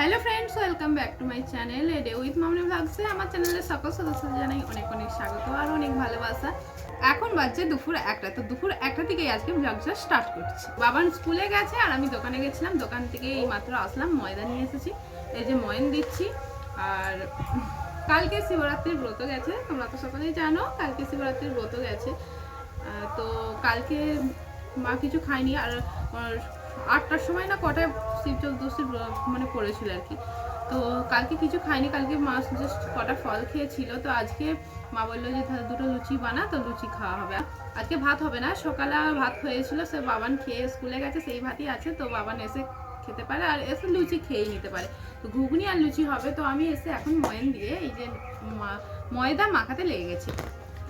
Hello friends welcome back to my channel এডে with Mamoni ভ্লগসে আমার চ্যানেলের সকল সদস্যদের জানাই অনেক অনেক স্বাগত আর অনেক ভালোবাসা। এখন বাজছে দুপুর একটা, তো দুপুর একটা থেকেই আজকে ব্লগটা স্টার্ট করছি। বাবান স্কুলে গেছে আর আমি দোকানে গেছিলাম। দোকান থেকে এই মাত্র আসলাম, ময়দা নিয়ে এসেছি। এই যে ময়ন দিচ্ছি। আর কালকে শিবরাত্রির ব্রত গেছে, তোমরা তো সকলেই জানো, কালকে শিবরাত্রির ব্রত গেছে। তো কালকে মা কিছু খায়নি আর আটটার সময় না কটায় শিব চতুর্দশীর ব্র- মানে পড়েছিল আর কি। তো কালকে কিছু খাইনি, কালকে মা জাস্ট কটা ফল খেয়েছিল। তো আজকে মা বলল যে তাহলে দুটো লুচি বানা, তো লুচি খাওয়া হবে। আজকে ভাত হবে না, সকালে ভাত হয়েছিল, সে বাবান খেয়ে স্কুলে গেছে, সেই ভাতই আছে, তো বাবান এসে খেতে পারে, আর এসে লুচি খেয়েই নিতে পারে। তো ঘুগনি আর লুচি হবে, তো আমি এসে এখন ময়ন দিয়ে এই যে ময়দা মাখাতে লেগে গেছি।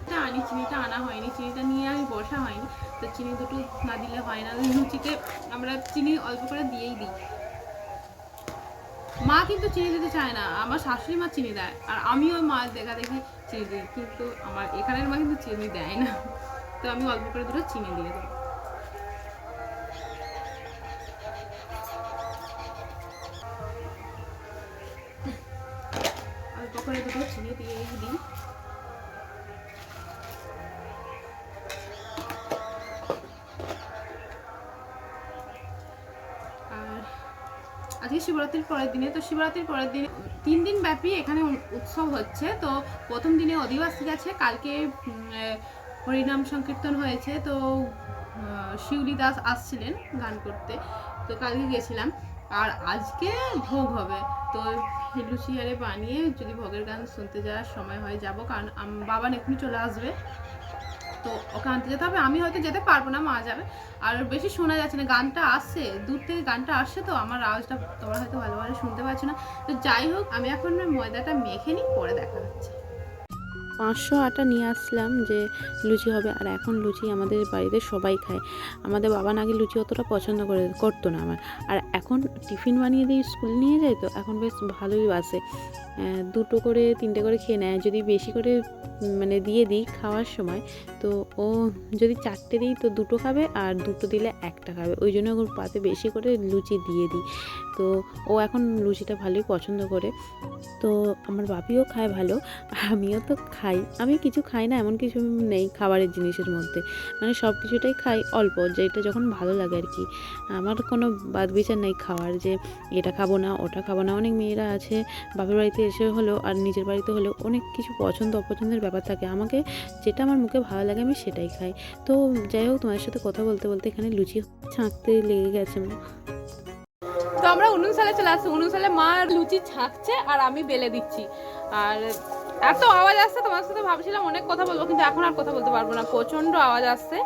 চিনিটা আনি, চিনিটা আনা হয়নি, চিনিটা নিয়ে আমি বসা হয়নি। তো চিনি দুটো না দিলে হয় না। লুচিতে আমরা চিনি অল্প করে দিয়েই দিই। মা কিন্তু চিনি দিতে চায় না। আমার শাশুড়ি মা চিনি দেয়। আর আমিও মা দেখা দেখি চিনি দিই। কিন্তু আমার এখানের মা কিন্তু চিনি দেয় না। তো আমি অল্প করে দুটো চিনি দিয়ে দেবো আজকে শিবরাত্রির পরের দিনে, তো শিবরাত্রির পরের দিনে, তিন দিন ব্যাপী এখানে উৎসব হচ্ছে। তো প্রথম দিনে অধিবাসী গেছে, কালকে হরিনাম সংকীর্তন হয়েছে। তো শিউলি দাস আসছিলেন গান করতে, তো কালকে গেছিলাম। আর আজকে ভোগ হবে। তো লুচি আরে বানিয়ে যদি ভোগের গান শুনতে যাওয়ার সময় হয়, যাব। কারণ বাবা এখনই চলে আসবে। তো ওকে আনতে যেতে হবে আমি হয়তো যেতে পারব না, মা যাবে। আর বেশি শোনা যাচ্ছে না, গানটা আসছে, দূর থেকে গানটা আসছে তো আমার আওয়াজটা তোমরা হয়তো ভালোভাবে শুনতে পাচ্ছ না। তো যাই হোক, আমি এখন ময়দাটা মেখে নিই, পরে দেখা হচ্ছে। পাঁচশো আটা নিয়ে আসলাম যে লুচি হবে। আর এখন লুচি আমাদের বাড়িতে সবাই খায়। আমাদের বাবা নাকি লুচি অতটা পছন্দ করে, করতো না আমার। আর এখন টিফিন বানিয়ে দিয়ে স্কুল নিয়ে যায় তো, এখন বেশ ভালোই বাসে। দুটো করে, তিনটে করে খেয়ে নেয়। যদি বেশি করে মানে দিয়ে দিই খাওয়ার সময়, তো ও যদি চারটে দিই তো দুটো খাবে আর দুটো দিলে একটা খাবে। ওই জন্য ওর পাতে বেশি করে লুচি দিয়ে দিই। তো ও এখন লুচিটা ভালোই পছন্দ করে। তো আমার বাপিও খায় ভালো, আমিও তো খাই। আমি কিছু খাই না, এমন কিছু নেই খাবারের জিনিসের মধ্যে। মানে সব কিছুটাই খাই অল্প, যেটা যখন ভালো লাগে আর কি। আমার কোনো বাদ বিচার নেই খাওয়ার যে এটা খাব না, ওটা খাব না। অনেক মেয়েরা আছে, বাপের বাড়িতে এসে হলেও আর নিজের বাড়িতে হলেও অনেক কিছু পছন্দ, অপছন্দের ব্যাপার থাকে। আমাকে যেটা আমার মুখে ভালো লাগে আমি সেটাই খাই। তো যাই হোক তোমার সাথে কথা বলতে বলতে এখানে লুচি ছাঁকতে লেগে গেছে। তো আমরা উনুন সালে চলে আসছি। উনুন সালে মা লুচি ছাঁকছে আর আমি বেলে দিচ্ছি। আর এত আওয়াজ আসছে তোমার সাথে ভাবছিলাম অনেক কথা বলব, কিন্তু এখন আর কথা বলতে পারব না। প্রচণ্ড আওয়াজ আসছে।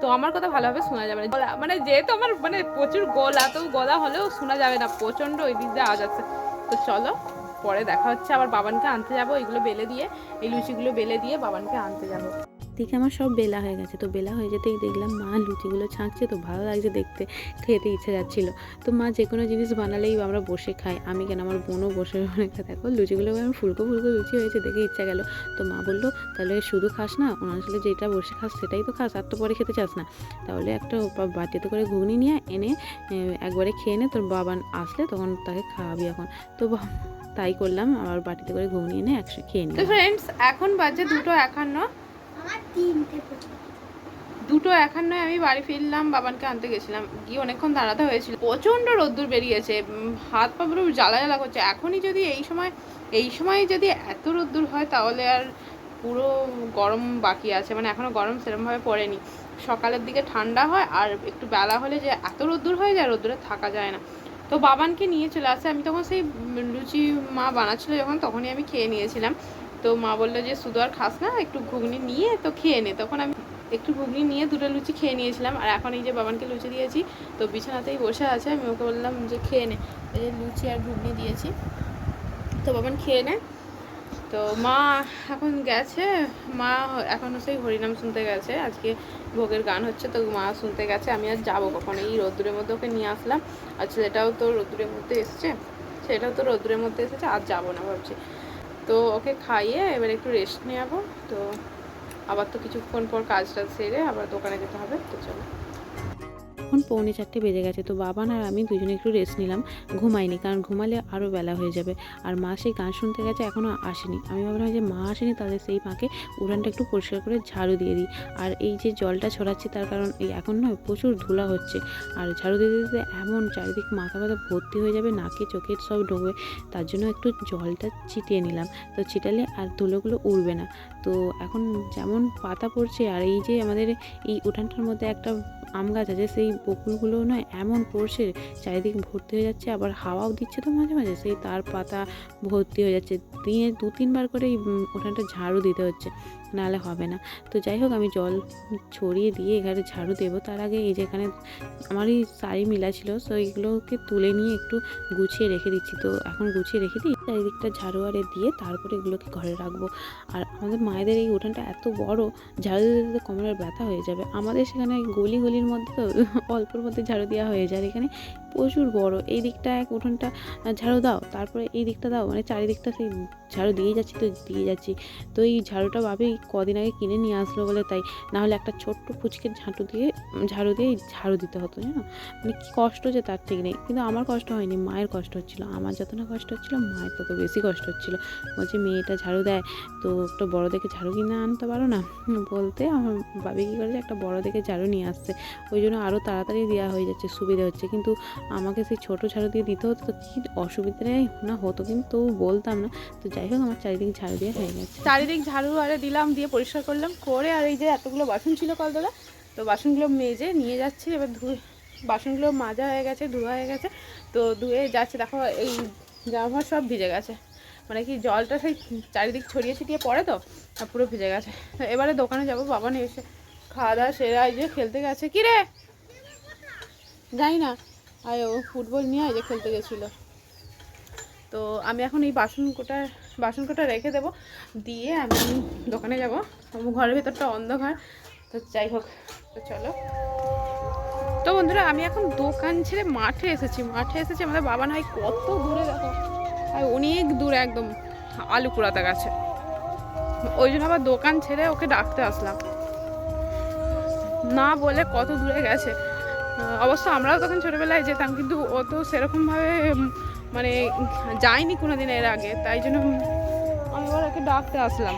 তো আমার কথা ভালোভাবে শোনা যাবে না। গলা- মানে যেহেতু আমার মানে প্রচুর গলা, তো গলা হলেও শোনা যাবে না। প্রচণ্ড ওই দিক দিয়ে আওয়াজ আসছে। তো চলো, পরে দেখা হচ্ছে। আবার বাবানকে আনতে যাব, এগুলো বেলে দিয়ে, এই লুচিগুলো বেলে দিয়ে বাবানকে আনতে যাব। দিকে আমার সব বেলা হয়ে গেছে। তো বেলা হয়ে যেতেই দেখলাম মা লুচিগুলো ছাঁকছে, তো ভালো লাগছে দেখতে, খেতে ইচ্ছে যাচ্ছিল। তো মা যে কোনো জিনিস বানালেই আমরা বসে খাই। আমি কেন আমার বোনও বসে অনেকটা দেখো লুচিগুলো আমার ফুলকো ফুলকো লুচি হয়েছে দেখে ইচ্ছা গেল। তো মা বলল, তাহলে শুধু খাস না ওনার আসলে যেটা বসে খাস সেটাই তো খাস, আর তো পরে খেতে চাস না। তাহলে একটা বাটিতে করে ঘুগনি নিয়ে এনে একবারে খেয়ে নে, তোর বাবান আসলে তখন তাকে খাওয়াবি এখন। তো তাই করলাম, আবার বাটিতে করে ঘুগনি এনে একসাথে খেয়ে তো ফ্রেন্ডস এখন বাজে দুটো একান্ন। দুটো একান্নয় আমি বাড়ি ফিরলাম, বাবানকে আনতে গেছিলাম। গিয়ে অনেকক্ষণ দাঁড়াতে হয়েছিল। প্রচণ্ড রোদ্দুর বেরিয়েছে হাত পা পুরো জ্বালা জ্বালা করছে। এখনই যদি এই সময় এই সময় যদি এত রোদ্দুর হয়, তাহলে আর পুরো গরম বাকি আছে। মানে এখনও গরম সেরমভাবে পড়েনি। সকালের দিকে ঠান্ডা হয়, আর একটু বেলা হলে যে এত রোদ্দুর হয়ে যায়, রোদ্দুরে থাকা যায় না। তো বাবানকে নিয়ে চলে আসে। আমি তখন সেই লুচি মা বানাচ্ছিল যখন, তখনই আমি খেয়ে নিয়েছিলাম। তো মা বলল যে, শুধু আর খাস না, একটু ঘুগনি নিয়ে তো খেয়ে নে। তখন আমি একটু ঘুগনি নিয়ে দুটো লুচি খেয়ে নিয়েছিলাম। আর এখন এই যে বাবানকে লুচি দিয়েছি, তো বিছানাতেই বসে আছে, আমি ওকে বললাম যে, খেয়ে নে। এই যে লুচি আর ঘুগনি দিয়েছি, তো বাবান খেয়ে নে তো মা এখন গেছে, মা এখন সেই হরিনাম শুনতে গেছে, আজকে ভোগের গান হচ্ছে, তো মা শুনতে গেছে, আমি আর যাব কখন? এই রোদ্দুরের মধ্যে ওকে নিয়ে আসলাম, আর ছেলেটাও তো রোদ্দুরের মধ্যে এসছে সেটাও তো রোদ্দুরের মধ্যে এসেছে, আর যাব না ভাবছি। তো ওকে খাইয়ে এবার একটু রেস্ট নেওয়াবো তো আবার তো কিছুক্ষণ পর কাজটা সেরে আবার দোকানে যেতে হবে, তো চলো। এখন পৌনে চারটে বেজে গেছে, তো বাবান আর আমি দুজনে একটু রেস্ট নিলাম, ঘুমাইনি, কারণ ঘুমালে আরও বেলা হয়ে যাবে। আর মা সেই গান শুনতে গেছে এখনও আসেনি। আমি ভাবলাম যে মা আসেনি, তাহলে সেই ফাঁকে উড়ানটা একটু পরিষ্কার করে ঝাড়ু দিয়ে দিই। আর এই যে জলটা ছড়াচ্ছি, তার কারণ এই এখন নয় প্রচুর ধুলা হচ্ছে। আর ঝাড়ু দিতে দিতে এমন চারিদিক মাথা ব্যথা ভর্তি হয়ে যাবে, নাকে চোখে সব ঢোকবে, তার জন্য একটু জলটা ছিটিয়ে নিলাম। তো ছিটালে আর ধুলোগুলো উড়বে না। তো এখন যেমন পাতা পড়ছে, আর এই যে আমাদের এই উঠানটার মধ্যে একটা আম গাছ আছে, সেই বকুলগুলো নয়, এমন পড়ছে চারিদিক ভর্তি হয়ে যাচ্ছে, আবার হাওয়াও দিচ্ছে তো মাঝে মাঝে, সেই তার পাতা ভর্তি হয়ে যাচ্ছে। দিনে দু তিনবার করে উঠানটা ঝাড়ু দিতে হচ্ছে। নাহলে হবে না। তো যাই হোক, আমি জল ছড়িয়ে দিয়ে এখানে ঝাড়ু দেবো। তার আগে এই যেখানে আমার এই শাড়ি মিলা ছিল, তো এইগুলোকে তুলে নিয়ে একটু গুছিয়ে রেখে দিচ্ছি। তো এখন গুছিয়ে রেখে দিই। চারিদিকটা ঝাড়ু আরে দিয়ে তারপরে এগুলোকে ঘরে রাখব। আর আমাদের মায়েদের এই উঠানটা এত বড়, ঝাড়ু দিতে দিতে কোমরের ব্যথা হয়ে যাবে। আমাদের সেখানে গলি গলির মধ্যে তো অল্পর মধ্যে ঝাড়ু দেওয়া হয়ে যায়। এখানে প্রচুর বড়। এই দিকটা এক উঠোনটা ঝাড়ু দাও, তারপরে এই দিকটা দাও মানে চারিদিকটা সেই ঝাড়ু দিয়ে যাচ্ছি, তো দিয়ে যাচ্ছি। তো এই ঝাড়ুটা ভাবি কদিন আগে কিনে নিয়ে আসলো বলে তাই না হলে একটা ছোট্ট ফুচকে ঝাঁটু দিয়ে, ঝাড়ু দিয়ে ঝাড়ু দিতে হতো, জানো? মানে কী কষ্ট যে তার ঠিক নেই। কিন্তু আমার কষ্ট হয়নি, মায়ের কষ্ট হচ্ছিল। আমার যত না কষ্ট হচ্ছিল, মায়ের তত বেশি কষ্ট হচ্ছিল। বলছে, মেয়েটা ঝাড়ু দেয়, তো একটা বড় দেখে ঝাড়ু কিনে আনতে পারো না? বলতে আমার বাবি কী করেছে, একটা বড় দেখে ঝাড়ু নিয়ে আসছে। ওই জন্য আরও তাড়াতাড়ি দেওয়া হয়ে যাচ্ছে, সুবিধা হচ্ছে। কিন্তু আমাকে সেই ছোটো ঝাড়ু দিয়ে দিতে হতো, তো কি অসুবিধা নেই, না হতো কিন্তু বলতাম না। তো যাই হোক, আমার চারিদিক ঝাড়ু দিয়ে হয়ে গেছে। চারিদিক ঝাড়ু আরে দিলাম, দিয়ে পরিষ্কার করলাম, করে আর এই যে এতগুলো বাসন ছিল কলতলা, তো বাসনগুলো মেজে নিয়ে যাচ্ছি, এবার ধুয়ে, বাসনগুলো মাজা হয়ে গেছে, ধোয়া হয়ে গেছে, তো ধুয়ে যাচ্ছে, দেখো এই জামা সব ভিজে গেছে। মানে কি জলটা সেই চারিদিক ছড়িয়ে ছিটিয়ে পড়ে তো পুরো ভিজে গেছে। তো এবারে দোকানে যাব, বাবা নিয়ে এসে খাওয়া দাওয়া সেরা এই যে খেলতে গেছে। কি রে জানি না। আয় ও ফুটবল নিয়ে যে খেলতে গেছিল। তো আমি এখন এই বাসন কোটা বাসন কোটা রেখে দেবো। দিয়ে আমি দোকানে যাব। ঘরের ভেতরটা অন্ধকার। তো যাই হোক, তো চলো। তো বন্ধুরা, আমি এখন দোকান ছেড়ে মাঠে এসেছি। মাঠে এসেছি আমাদের বাবা নাই কত দূরে দেখো। আর অনেক দূরে একদম আলু কুড়াতে গেছে। ওই জন্য আবার দোকান ছেড়ে ওকে ডাকতে আসলাম। না বলে কত দূরে গেছে। অবশ্য আমরাও তখন ছোটোবেলায় যেতাম, কিন্তু ও তো সেরকমভাবে মানে যায়নি কোনো দিন এর আগে, তাই জন্য আমি আবার ওকে ডাকতে আসলাম।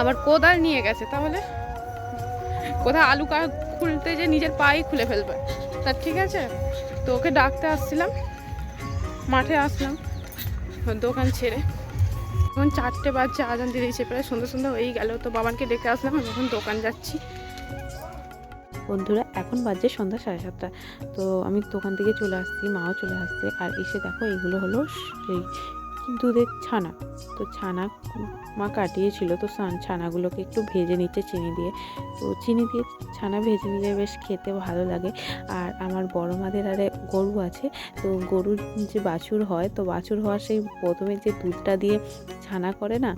আবার কোদাল নিয়ে গেছে, তাহলে? কোথাও আলু কা খুলতে যে নিজের পাই খুলে ফেলবে। তা ঠিক আছে, তো ওকে ডাকতে আসছিলাম, মাঠে আসলাম, দোকান ছেড়ে। এখন চারটে বাজছে, আজান দিয়ে দিয়েছে, প্রায় সন্ধ্যা সন্ধ্যা হয়েই গেল, তো বাবানকে ডেকে আসলাম, আমি এখন দোকান যাচ্ছি। বন্ধুরা এখন বাজে সন্ধ্যা সাড়ে সাতটা। তো আমি দোকান থেকে চলে আসছি, মাও চলে আসছে। আর এসে দেখো এগুলো হলো সেই দুধের ছানা। তো ছানা মা কাটিয়েছিল, তো ছান- ছানাগুলোকে একটু ভেজে নিচ্ছে চিনি দিয়ে। তো চিনি দিয়ে ছানা ভেজে নিলে বেশ খেতে ভালো লাগে। আর আমার বড় মাদের আরে গরু আছে, তো গরুর যে বাছুর হয়, তো বাছুর হওয়ার সেই প্রথমে যে দুধটা দিয়ে ছানা করে না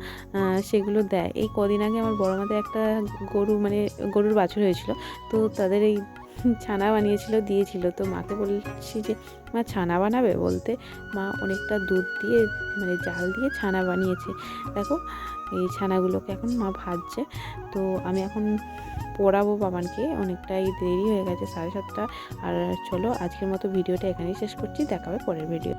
সেগুলো দেয়। এই কদিন আগে আমার বড় মাদের একটা গরু মানে গরুর বাছুর হয়েছিল, তো তাদের এই ছানা বানিয়েছিল, দিয়েছিল। তো মাকে বলছি যে, মা, ছানা বানাবে? বলতে মা অনেকটা দুধ দিয়ে মানে জাল দিয়ে ছানা বানিয়েছে। দেখো, এই ছানাগুলোকে এখন মা ভাজছে। তো আমি এখন পড়াবো বাবানকে। অনেকটাই দেরি হয়ে গেছে, সাড়ে সাতটা। আর চলো, আজকের মতো ভিডিওটা এখানেই শেষ করছি। দেখাবে পরের ভিডিও